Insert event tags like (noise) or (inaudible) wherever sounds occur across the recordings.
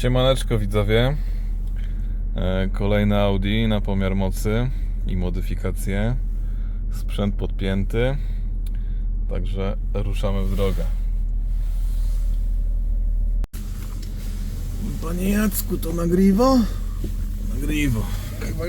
Siemaneczko widzowie. E, Kolejne Audi na pomiar mocy i modyfikacje. Sprzęt podpięty. Także ruszamy w drogę. Panie Jacku, to nagrywa? Nagrywa. Chyba.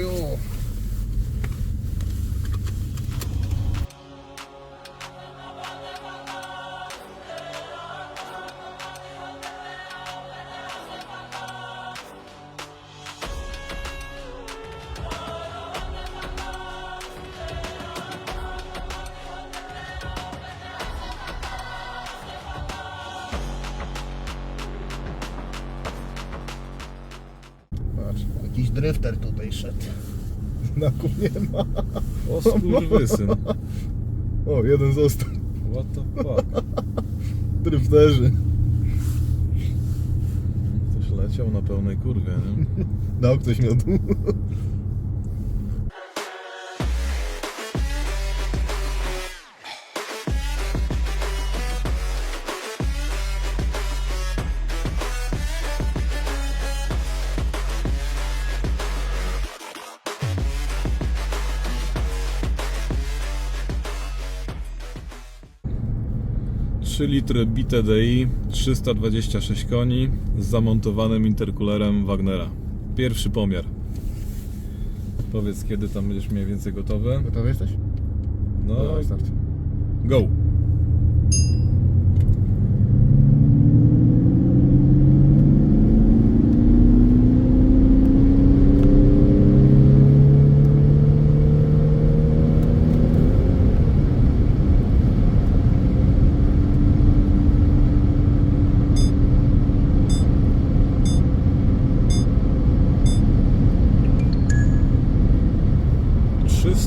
Jakiś drifter tutaj szedł. Znaków nie ma. O skurwysyn. O, jeden został. What the fuck? Drifterzy. Ktoś leciał na pełnej kurwie, nie? Dał ktoś miodu. Trzy litry BTDI, 326 koni z zamontowanym interkulerem Wagnera. Pierwszy pomiar. Powiedz, kiedy tam będziesz mniej więcej gotowy. Gotowy jesteś? No, Dawaj, start. go!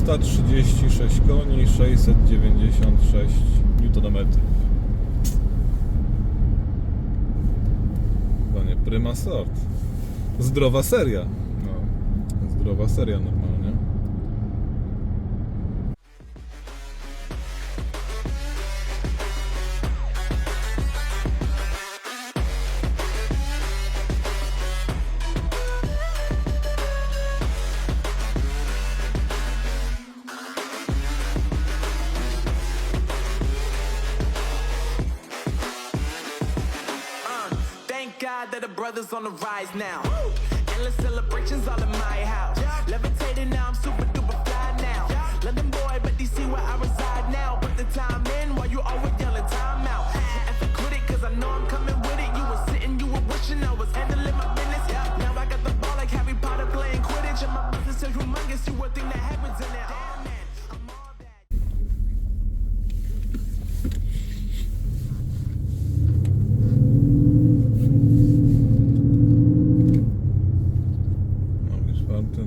Trzysta trzydzieści sześć koni, 696 Nm. Panie Prima Sort. Zdrowa seria. No. Zdrowa seria normalnie. God that the brothers on the rise now. Endless celebrations all in my house. Levitating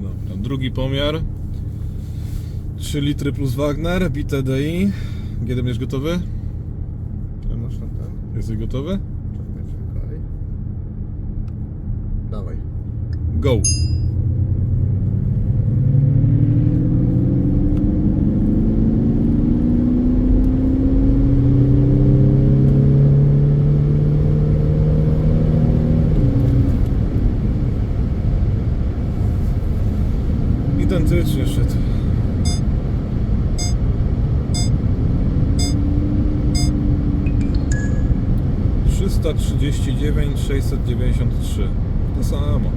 dobra. Drugi pomiar. 3 litry plus Wagner, BTDI. Kiedy będziesz gotowy? Czy masz tam ten? Jesteś gotowy? Czekaj, czekaj. Dawaj. Go! Identycznie szedł. Trzysta trzydzieści dziewięć, sześćset dziewięćdziesiąt trzy. To samo.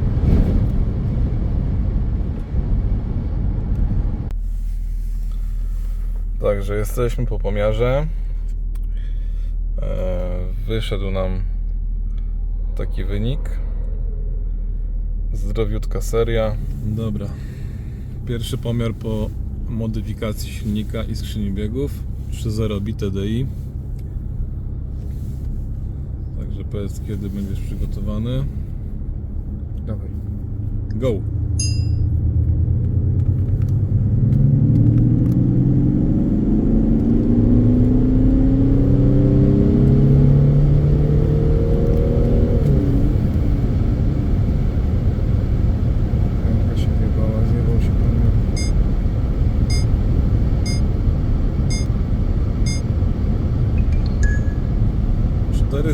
Także jesteśmy po pomiarze. E, Wyszedł nam taki wynik. Zdrowiutka seria. Dobra. Pierwszy pomiar po modyfikacji silnika i skrzyni biegów. 3.0 BTDI. Także powiedz kiedy będziesz przygotowany. Dawaj. Go!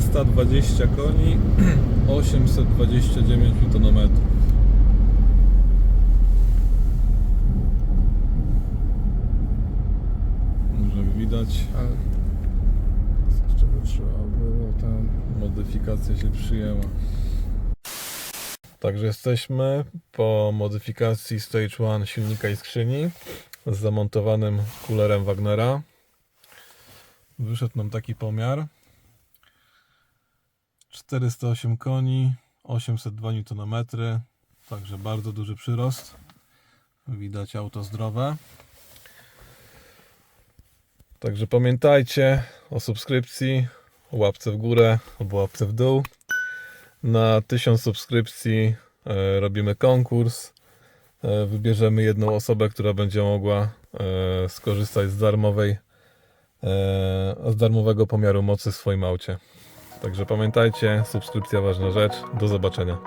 420 koni, (clears throat) 829 Nm. Może widać, Ale jeszcze by trzeba było tam. modyfikacja się przyjęła. Także jesteśmy po modyfikacji Stage 1 silnika i skrzyni z zamontowanym kulerem Wagnera. Wyszedł nam taki pomiar. 408 koni, 802 Nm, także bardzo duży przyrost. Widać auto zdrowe. Także pamiętajcie o subskrypcji, o łapce w górę albo łapce w dół. Na 1000 subskrypcji e, robimy konkurs. E, wybierzemy jedną osobę, która będzie mogła e, skorzystać z darmowej z darmowego pomiaru mocy w swoim aucie. Także pamiętajcie, subskrypcja ważna rzecz. Do zobaczenia.